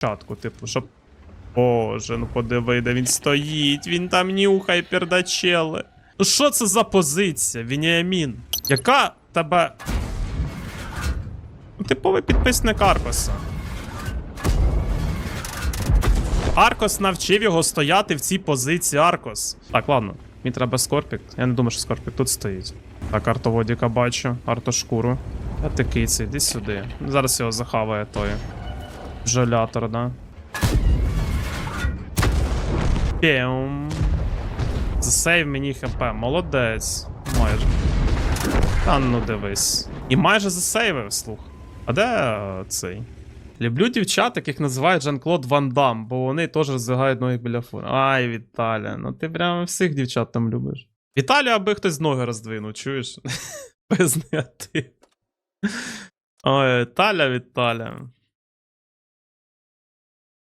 Чатку, типу, щоб. Боже, ну подиви, де він стоїть, він там нюхає пердачели. Ну що це за позиція, Вініамін? Яка тебе. Ну, Типовий підписник Аркоса. Аркос навчив його стояти в цій позиції Аркос. Так, ладно. Мені треба Скорпік. Я не думаю, що Скорпік тут стоїть. Так, артоводіка бачу, артошкуру. А ти киця, іди сюди. Зараз його захаває той. Жолятор, да. Пєм. Засейв мені хп. Молодець. Майже. Та ну дивись. І майже засейвив, слух. А де е, цей? Люблю дівчат, яких називають Жан-Клод Ван Дам, бо вони теж роздягають ноги біля фура. Ай, Віталя, ну ти прямо всіх дівчат там любиш. Віталію, аби хтось ноги роздвинув, чуєш? Без негатив. Ой, Віталя, Віталя.